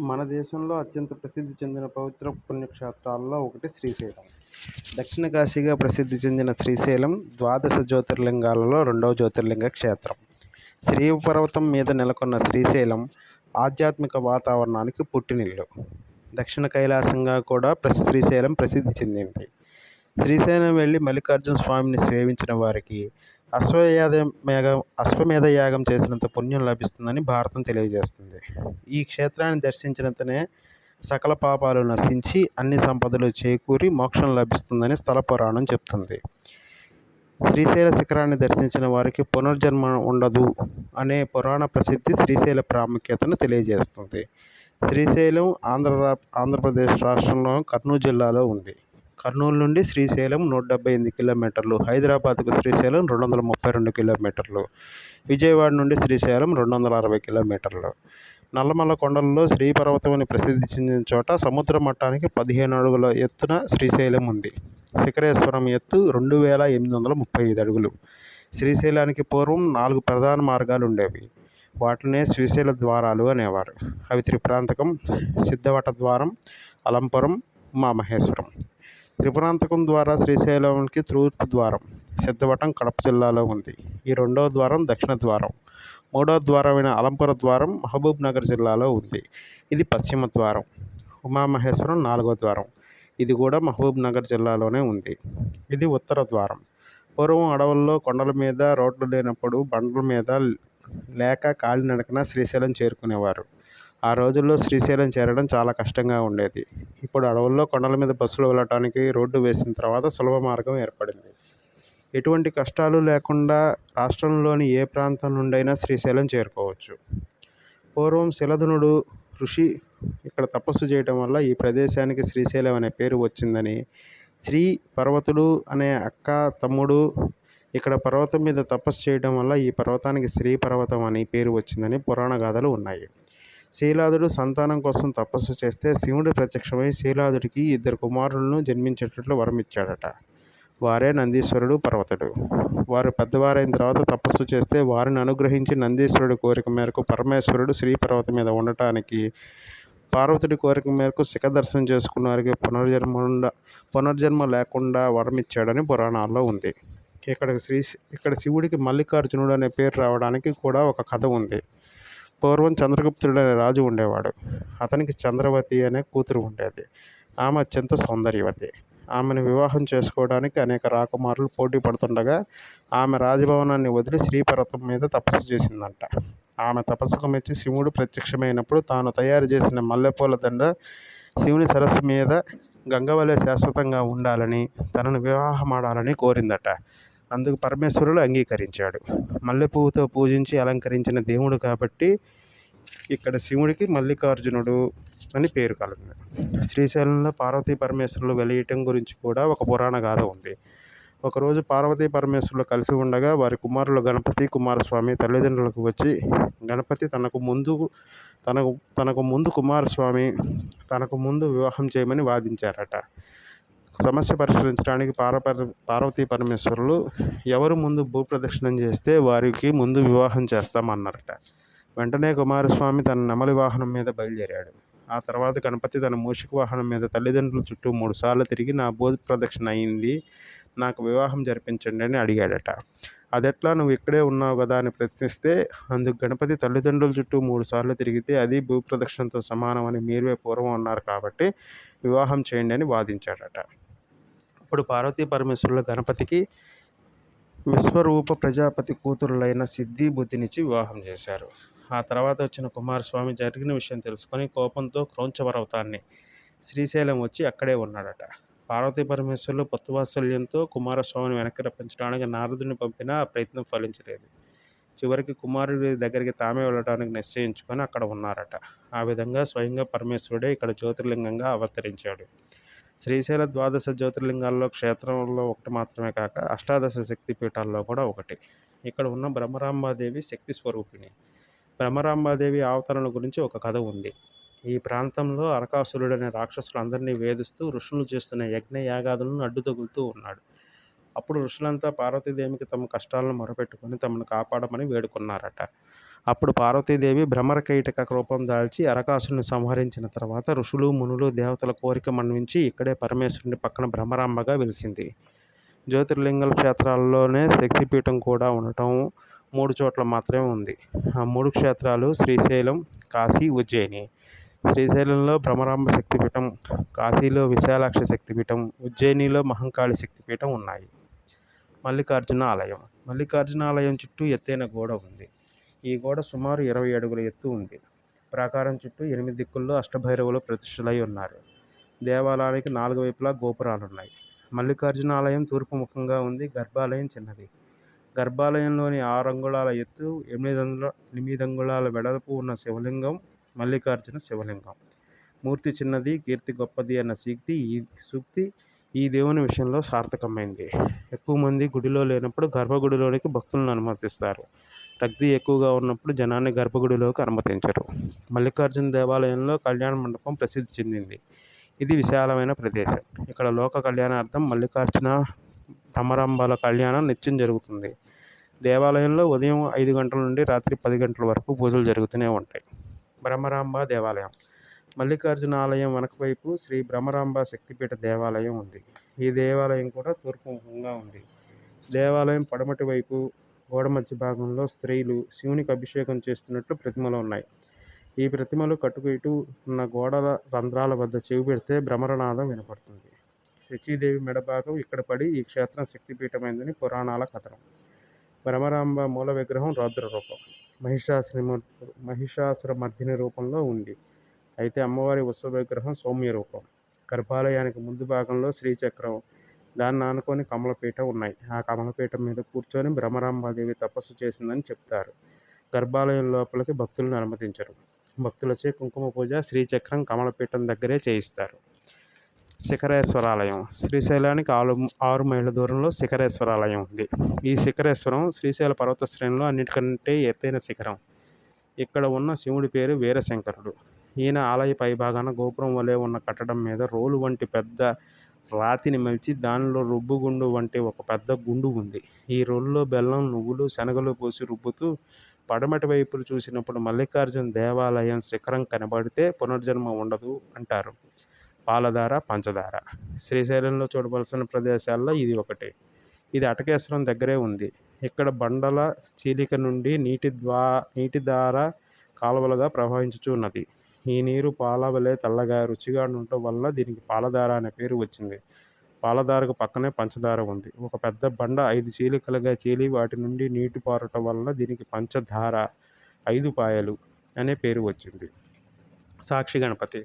మన దేశంలో అత్యంత ప్రసిద్ధి చెందిన పవిత్ర పుణ్యక్షేత్రాల్లో ఒకటి శ్రీశైలం. దక్షిణ కాశీగా ప్రసిద్ధి చెందిన శ్రీశైలం ద్వాదశ జ్యోతిర్లింగాలలో రెండవ జ్యోతిర్లింగ క్షేత్రం. శ్రీ పర్వతం మీద నెలకొన్న శ్రీశైలం ఆధ్యాత్మిక వాతావరణానికి పుట్టినిల్లు. దక్షిణ కైలాసంగా కూడా శ్రీశైలం ప్రసిద్ధి చెందింది. శ్రీశైలం వెళ్ళి మల్లికార్జున స్వామిని సేవించిన వారికి అశ్వయాగ మేఘం అశ్వమేధ యాగం చేసినంత పుణ్యం లభిస్తుందని భారతం తెలియజేస్తుంది. ఈ క్షేత్రాన్ని దర్శించినంతనే సకల పాపాలు నశించి అన్ని సంపదలు చేకూరి మోక్షం లభిస్తుందని స్థల పురాణం చెప్తుంది. శ్రీశైల శిఖరాన్ని దర్శించిన వారికి పునర్జన్మ ఉండదు అనే పురాణ ప్రసిద్ధి శ్రీశైల ప్రాముఖ్యతను తెలియజేస్తుంది. శ్రీశైలం ఆంధ్ర ఆంధ్రప్రదేశ్ రాష్ట్రంలో కర్నూలు జిల్లాలో ఉంది. కర్నూలు నుండి శ్రీశైలం నూట డెబ్బై ఎనిమిది కిలోమీటర్లు హైదరాబాద్కు శ్రీశైలం రెండు వందల ముప్పై రెండు కిలోమీటర్లు విజయవాడ నుండి శ్రీశైలం రెండు వందల అరవై కిలోమీటర్లు. నల్లమల్ల కొండల్లో శ్రీపర్వతం అని ప్రసిద్ధి చెందిన చోట సముద్ర మట్టానికి పదిహేను అడుగుల ఎత్తున శ్రీశైలం ఉంది. శిఖరేశ్వరం ఎత్తు రెండు వేల ఎనిమిది వందల ముప్పై ఐదు అడుగులు. శ్రీశైలానికి పూర్వం నాలుగు ప్రధాన మార్గాలు ఉండేవి. వాటినే శ్రీశైల ద్వారాలు అనేవారు. అవి త్రిప్రాంతకం సిద్ధవట ద్వారం అలంపురం ఉమామహేశ్వరం త్రిపురాంతకం ద్వారా శ్రీశైలంకి తూర్పు ద్వారం సిద్ధవటం కడప జిల్లాలో ఉంది. ఈ రెండవ ద్వారం దక్షిణ ద్వారం మూడవ ద్వారమైన అలంపుర ద్వారం మహబూబ్ నగర్ జిల్లాలో ఉంది. ఇది పశ్చిమ ద్వారం ఉమామహేశ్వరం నాలుగో ద్వారం. ఇది కూడా మహబూబ్ నగర్ జిల్లాలోనే ఉంది. ఇది ఉత్తర ద్వారం. పూర్వం అడవుల్లో కొండల మీద రోడ్లు లేనప్పుడు బండ్ల మీద లేక కాలినడకన శ్రీశైలం చేరుకునేవారు. ఆ రోజుల్లో శ్రీశైలం చేరడం చాలా కష్టంగా ఉండేది. ఇప్పుడు అడవుల్లో కొండల మీద బస్సులు వెళ్ళటానికి రోడ్డు వేసిన తర్వాత సులభ మార్గం ఏర్పడింది. ఎటువంటి కష్టాలు లేకుండా రాష్ట్రంలోని ఏ ప్రాంతం నుండైనా శ్రీశైలం చేరుకోవచ్చు. పూర్వం శిలధనుడు ఋషి ఇక్కడ తపస్సు చేయడం వల్ల ఈ ప్రదేశానికి శ్రీశైలం అనే పేరు వచ్చిందని శ్రీ పర్వతుడు అనే అక్క తమ్ముడు ఇక్కడ పర్వతం మీద తపస్సు చేయడం వల్ల ఈ పర్వతానికి శ్రీ పర్వతం అని పేరు వచ్చిందని పురాణ గాథలు ఉన్నాయి. శీలాదుడు సంతానం కోసం తపస్సు చేస్తే శివుడు ప్రత్యక్షమై శీలాదుడికి ఇద్దరు కుమారులను జన్మించేటట్లు వరమిచ్చాడట. వారే నందీశ్వరుడు పర్వతుడు. వారు పెద్దవారైన తర్వాత తపస్సు చేస్తే వారిని అనుగ్రహించి నందీశ్వరుడి కోరిక మేరకు పరమేశ్వరుడు శ్రీ పర్వతం మీద ఉండటానికి పార్వతుడి కోరిక మేరకు శిఖ దర్శనం చేసుకున్న వారికి పునర్జన్మ పునర్జన్మ లేకుండా వరమిచ్చాడని పురాణాల్లో ఉంది. ఇక్కడ శ్రీ ఇక్కడ శివుడికి మల్లికార్జునుడు అనే పేరు రావడానికి కూడా ఒక కథ ఉంది. పూర్వం చంద్రగుప్తుడు అనే రాజు ఉండేవాడు. అతనికి చంద్రవతి అనే కూతురు ఉండేది. ఆమె అత్యంత సౌందర్యవతి. ఆమెను వివాహం చేసుకోవడానికి అనేక రాకుమారులు పోటీ పడుతుండగా ఆమె రాజభవనాన్ని వదిలి శ్రీపర్వతం మీద తపస్సు చేసిందంట. ఆమె తపస్సుకు మెచ్చి శివుడు ప్రత్యక్షమైనప్పుడు తాను తయారు చేసిన మల్లెపూల దండ శివుని సరస్సు మీద గంగవలే శాశ్వతంగా ఉండాలని తనను వివాహమాడాలని కోరిందట. అందుకు పరమేశ్వరుడు అంగీకరించాడు. మల్లెపువ్వుతో పూజించి అలంకరించిన దేవుడు కాబట్టి ఇక్కడ శివుడికి మల్లికార్జునుడు అని పేరు కలిగింది శ్రీశైలంలో పార్వతీ పరమేశ్వరులు వెలియటం గురించి కూడా ఒక పురాణ గాథ ఉంది. ఒకరోజు పార్వతీ పరమేశ్వరులు కలిసి ఉండగా వారి కుమారులు గణపతి కుమారస్వామి తల్లిదండ్రులకు వచ్చి గణపతి తనకు ముందు తనకు తనకు ముందు కుమారస్వామి తనకు ముందు వివాహం చేయమని వాదించారట. సమస్య పరిష్కరించడానికి పార్వపర పార్వతీ పరమేశ్వరులు ఎవరు ముందు భూప్రదక్షిణం చేస్తే వారికి ముందు వివాహం చేస్తామన్నారట. వెంటనే కుమారస్వామి తన నెమలి వాహనం మీద బయలుదేరాడు. ఆ తర్వాత గణపతి తన మూషిక వాహనం మీద తల్లిదండ్రుల చుట్టూ మూడు సార్లు తిరిగి నా భూ ప్రదక్షిణ అయింది నాకు వివాహం జరిపించండి అని అడిగాడట. అదెట్లా? నువ్వు ఇక్కడే ఉన్నావు కదా అని ప్రశ్నిస్తే అందుకు గణపతి తల్లిదండ్రుల చుట్టూ మూడు సార్లు తిరిగితే అది భూప్రదక్షిణతో సమానం అని మీరే పూర్వం అన్నారు కాబట్టి వివాహం చేయండి అని వాదించాడట. అప్పుడు పార్వతీ పరమేశ్వరుల గణపతికి విశ్వరూప ప్రజాపతి కూతురులైన సిద్ధి బుద్ధినిచ్చి వివాహం చేశారు. ఆ తర్వాత వచ్చిన కుమారస్వామి జరిగిన విషయం తెలుసుకొని కోపంతో క్రౌంచపర్వతాన్ని శ్రీశైలం వచ్చి అక్కడే ఉన్నాడట. పార్వతీ పరమేశ్వరులు పొత్తువాత్సల్యంతో కుమారస్వామిని వెనక్కి రప్పించడానికి నారదుని పంపినా ఆ ప్రయత్నం ఫలించలేదు. చివరికి కుమారుడి దగ్గరికి తామే వెళ్ళడానికి నిశ్చయించుకొని అక్కడ ఉన్నారట. ఆ విధంగా స్వయంగా పరమేశ్వరుడే ఇక్కడ జ్యోతిర్లింగంగా అవతరించాడు. శ్రీశైల ద్వాదశ జ్యోతిర్లింగాల్లో క్షేత్రంలో ఒకటి మాత్రమే కాక అష్టాదశ శక్తి పీఠాల్లో కూడా ఒకటి. ఇక్కడ ఉన్న బ్రహ్మరాంబాదేవి శక్తి స్వరూపిణి. బ్రహ్మరాంబాదేవి అవతరణ గురించి ఒక కథ ఉంది. ఈ ప్రాంతంలో అరకాసురుడనే రాక్షసులందరినీ వేధిస్తూ ఋషులు చేస్తున్న యజ్ఞ యాగాదులను అడ్డు తగులుతూ ఉన్నాడు. అప్పుడు ఋషులంతా పార్వతీదేవికి తమ కష్టాలను మొరపెట్టుకొని తమను కాపాడమని వేడుకున్నారట. అప్పుడు పార్వతీదేవి భ్రమరకైటక రూపం దాల్చి అరకాసుని సంహరించిన తర్వాత ఋషులు మునులు దేవతల కోరిక మన్వించి ఇక్కడే పరమేశ్వరుని పక్కన భ్రమరాంబగా వెలిసింది. జ్యోతిర్లింగల క్షేత్రాల్లోనే శక్తిపీఠం కూడా ఉండటం మూడు చోట్ల మాత్రమే ఉంది. ఆ మూడు క్షేత్రాలు శ్రీశైలం కాశీ ఉజ్జయిని. శ్రీశైలంలో భ్రమరాంబ శక్తిపీఠం కాశీలో విశాలాక్ష శక్తిపీఠం ఉజ్జయినిలో మహంకాళి శక్తిపీఠం ఉన్నాయి. మల్లికార్జున ఆలయం. మల్లికార్జున ఆలయం చుట్టూ ఎత్తైన గోడ ఉంది. ఈ గోడ సుమారు ఇరవై అడుగుల ఎత్తు ఉంది. ప్రాకారం చుట్టూ ఎనిమిది దిక్కుల్లో అష్టభైరవులు ప్రతిష్టలై ఉన్నారు. దేవాలయానికి నాలుగు వైపులా గోపురాలు ఉన్నాయి మల్లికార్జున ఆలయం తూర్పు ముఖంగా ఉంది. గర్భాలయం చిన్నది. గర్భాలయంలోని ఆరు అంగుళాల ఎత్తు ఎనిమిది అంగుళ ఎనిమిది అంగుళాల వెడల్పు ఉన్న శివలింగం మల్లికార్జున శివలింగం. మూర్తి చిన్నది కీర్తి గొప్పది అన్న సూక్తి ఈ సూక్తి ఈ దేవుని విషయంలో సార్థకమైంది. ఎక్కువ మంది గుడిలో లేనప్పుడు గర్భగుడిలోనికి భక్తులను అనుమతిస్తారు. రద్దీ ఎక్కువగా ఉన్నప్పుడు జనాన్ని గర్భగుడిలోకి అనుమతించరు. మల్లికార్జున దేవాలయంలో కళ్యాణ మండపం ప్రసిద్ధి చెందింది. ఇది విశాలమైన ప్రదేశం. ఇక్కడ లోక కళ్యాణార్థం మల్లికార్జున భ్రమరాంబాల కళ్యాణం నిత్యం జరుగుతుంది. దేవాలయంలో ఉదయం ఐదు గంటల నుండి రాత్రి పది గంటల వరకు పూజలు జరుగుతూనే ఉంటాయి. భ్రమరాంబ దేవాలయం. మల్లికార్జున ఆలయం వెనకవైపు శ్రీ భ్రమరాంబ శక్తిపీఠ దేవాలయం ఉంది. ఈ దేవాలయం కూడా తూర్పు ముఖంగా ఉంది. దేవాలయం పడమటి వైపు గోడ మధ్య భాగంలో స్త్రీలు శివునికి అభిషేకం చేస్తున్నట్లు ప్రతిమలు ఉన్నాయి. ఈ ప్రతిమలు కట్టుకు ఇటు ఉన్న గోడల రంధ్రాల వద్ద చెవి పెడితే భ్రమరనాదం వినపడుతుంది. శచీదేవి మెడభాగం ఇక్కడ పడి ఈ క్షేత్రం శక్తిపీఠమైందని పురాణాల కథనం. భ్రమరాంబ మూల విగ్రహం రౌద్ర రూపం మహిషాసుర మహిషాసుర మర్దిని రూపంలో ఉంది. అయితే అమ్మవారి ఉత్సవ విగ్రహం సౌమ్య రూపం. గర్భాలయానికి ముందు భాగంలో శ్రీచక్రం దాన్ని ఆనుకొని కమలపీఠ ఉన్నాయి. ఆ కమలపీఠం మీద కూర్చొని భ్రమరాంబాదేవి తపస్సు చేసిందని చెప్తారు. గర్భాలయం లోపలికి భక్తులను అనుమతించరు. భక్తులచే కుంకుమ పూజ శ్రీచక్రం కమలపీఠం దగ్గరే చేయిస్తారు. శిఖరేశ్వరాలయం. శ్రీశైలానికి ఆరు ఆరు మైళ్ళ దూరంలో శిఖరేశ్వరాలయం ఉంది. ఈ శిఖరేశ్వరం శ్రీశైల పర్వత శ్రేణిలో అన్నిటికంటే ఎత్తైన శిఖరం. ఇక్కడ ఉన్న శివుడి పేరు వీరశంకరుడు. ఈయన ఆలయ పైభాగాన గోపురం వలె ఉన్న కట్టడం మీద రోలు వంటి పెద్ద రాతిని మలిచి దానిలో రుబ్బుగుండు వంటి ఒక పెద్ద గుండు ఉంది. ఈ రొల్లో బెల్లం నువ్వులు శనగలు పోసి రుబ్బుతూ పడమటి వైపు చూసినప్పుడు మల్లికార్జున దేవాలయం శిఖరం కనబడితే పునర్జన్మ ఉండదు అంటారు. పాలధార పంచదార శ్రీశైలంలో చూడవలసిన ప్రదేశాల్లో ఇది ఒకటి. ఇది అటకేశ్వరం దగ్గరే ఉంది. ఇక్కడ బండల చీలిక నుండి నీటి ద్వా నీటి దార కాలువలుగా ప్రవహించుచున్నది. ఈ నీరు పాల వలె తెల్లగా రుచిగా ఉండటం వల్ల దీనికి పాలధార అనే పేరు వచ్చింది. పాలధారకు పక్కనే పంచదార ఉంది. ఒక పెద్ద బండ ఐదు చీలికలుగా చీలి వాటి నుండి నీటి పారటం వల్ల దీనికి పంచధార ఐదు పాయలు అనే పేరు వచ్చింది. సాక్షి గణపతి.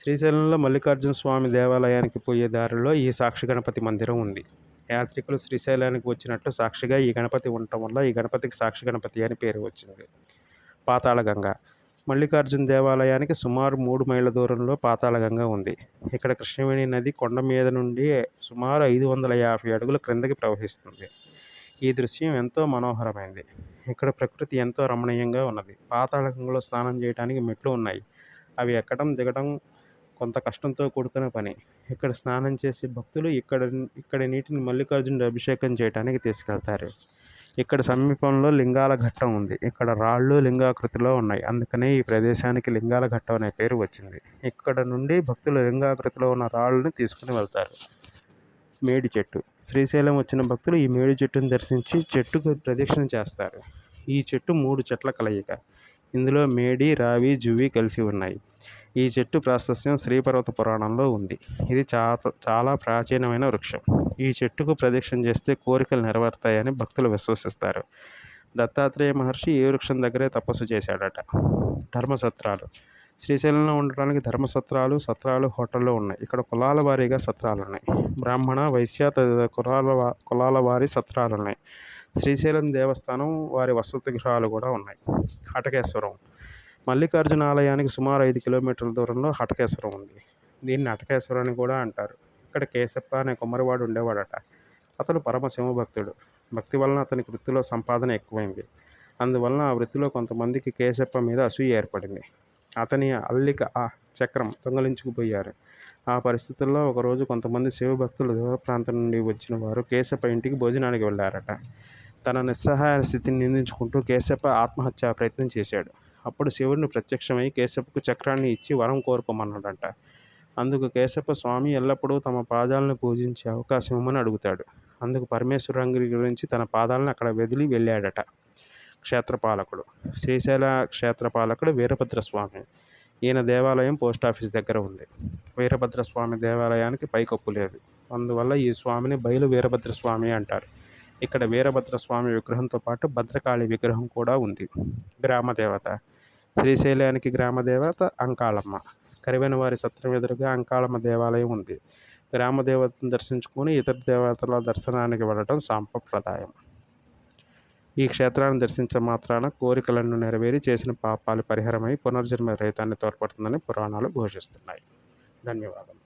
శ్రీశైలంలో మల్లికార్జున స్వామి దేవాలయానికి పోయే దారిలో ఈ సాక్షి గణపతి మందిరం ఉంది. యాత్రికులు శ్రీశైలానికి వచ్చినట్టు సాక్షిగా ఈ గణపతి ఉండటం వల్ల ఈ గణపతికి సాక్షి గణపతి అని పేరు వచ్చింది. పాతాళగంగ మల్లికార్జున దేవాలయానికి సుమారు మూడు మైళ్ళ దూరంలో పాతాళగంగా ఉంది. ఇక్కడ కృష్ణవేణి నది కొండ మీద నుండి సుమారు ఐదు వందల యాభై అడుగుల క్రిందకి ప్రవహిస్తుంది. ఈ దృశ్యం ఎంతో మనోహరమైంది. ఇక్కడ ప్రకృతి ఎంతో రమణీయంగా ఉన్నది. పాతాళగంగలో స్నానం చేయడానికి మెట్లు ఉన్నాయి. అవి ఎక్కడం దిగడం కొంత కష్టంతో కూడుకున్న పని. ఇక్కడ స్నానం చేసే భక్తులు ఇక్కడ ఇక్కడ నీటిని మల్లికార్జునుడు అభిషేకం చేయడానికి తీసుకెళ్తారు. ఇక్కడ సమీపంలో లింగాల ఘట్టం ఉంది. ఇక్కడ రాళ్ళు లింగాకృతిలో ఉన్నాయి. అందుకనే ఈ ప్రదేశానికి లింగాల ఘట్టం అనే పేరు వచ్చింది. ఇక్కడ నుండి భక్తులు లింగాకృతిలో ఉన్న రాళ్ళను తీసుకుని వెళ్తారు. మేడి చెట్టు. శ్రీశైలం వచ్చిన భక్తులు ఈ మేడి చెట్టును దర్శించి చెట్టుకు ప్రదక్షిణ చేస్తారు. ఈ చెట్టు మూడు చెట్ల కలయిక. ఇందులో మేడి రావి జువి కలిసి ఉన్నాయి. ఈ చెట్టు ప్రాశస్త్యం శ్రీపర్వత పురాణంలో ఉంది. ఇది చా చాలా ప్రాచీనమైన వృక్షం. ఈ చెట్టుకు ప్రదక్షిణ చేస్తే కోరికలు నెరవేరుతాయని భక్తులు విశ్వసిస్తారు. దత్తాత్రేయ మహర్షి ఈ వృక్షం దగ్గరే తపస్సు చేశాడట? ధర్మసత్రాలు. శ్రీశైలంలో ఉండడానికి ధర్మసత్రాలు సత్రాలు హోటల్లో ఉన్నాయి. ఇక్కడ కులాల వారీగా సత్రాలు ఉన్నాయి బ్రాహ్మణ వైశ్య తదితర కులాల వా- కులాల వారి సత్రాలు ఉన్నాయి శ్రీశైలం దేవస్థానం వారి వసతి గృహాలు కూడా ఉన్నాయి. హటకేశ్వరం. మల్లికార్జున ఆలయానికి సుమారు ఐదు కిలోమీటర్ల దూరంలో హటకేశ్వరం ఉంది. దీన్ని హటకేశ్వరం అని కూడా అంటారు. ఇక్కడ కేశప్ప అనే కుమ్మరివాడు ఉండేవాడట. అతడు పరమ శివభక్తుడు భక్తి వలన అతనికి వృత్తిలో సంపాదన ఎక్కువైంది. అందువలన ఆ వృత్తిలో కొంతమందికి కేశప్ప మీద అసూయ ఏర్పడింది. అతని అల్లిక ఆ చక్రం దొంగలించుకుపోయారు. ఆ పరిస్థితుల్లో ఒకరోజు కొంతమంది శివభక్తులు దూర ప్రాంతం నుండి వచ్చిన వారు కేశప్ప ఇంటికి భోజనానికి వెళ్ళారట. తన నిస్సహాయ స్థితిని నిందించుకుంటూ కేశప్ప ఆత్మహత్యా ప్రయత్నం చేశాడు. అప్పుడు శివుడిని ప్రత్యక్షమై కేశప్పకు చక్రాన్ని ఇచ్చి వరం కోరుకోమన్నాడంట. అందుకు కేశప్ప స్వామి ఎల్లప్పుడూ తమ పాదాలను పూజించే అవకాశం ఇవ్వమని అడుగుతాడు. అందుకు పరమేశ్వరంగిరి గురించి తన పాదాలను అక్కడ వదిలి వెళ్ళాడట. క్షేత్రపాలకుడు. శ్రీశైల క్షేత్రపాలకుడు వీరభద్రస్వామి. ఈయన దేవాలయం పోస్ట్ ఆఫీస్ దగ్గర ఉంది. వీరభద్రస్వామి దేవాలయానికి పైకప్పు లేదు. అందువల్ల ఈ స్వామిని బయలు వీరభద్రస్వామి అంటారు. ఇక్కడ వీరభద్ర స్వామి విగ్రహంతో పాటు భద్రకాళి విగ్రహం కూడా ఉంది. గ్రామదేవత. శ్రీశైలానికి గ్రామదేవత అంకాలమ్మ కరివెనవారి సత్రం ఎదురుగా అంకాళమ్మ దేవాలయం ఉంది. గ్రామ దేవతను ఇతర దేవతల దర్శనానికి వెళ్ళడం సాంప్రదాయం. ఈ క్షేత్రాన్ని దర్శించ మాత్రాన కోరికలను నెరవేరి చేసిన పాపాలు పరిహారమై పునర్జన్మ రహితాన్ని తోడ్పడుతుందని పురాణాలు ఘోషిస్తున్నాయి. ధన్యవాదాలు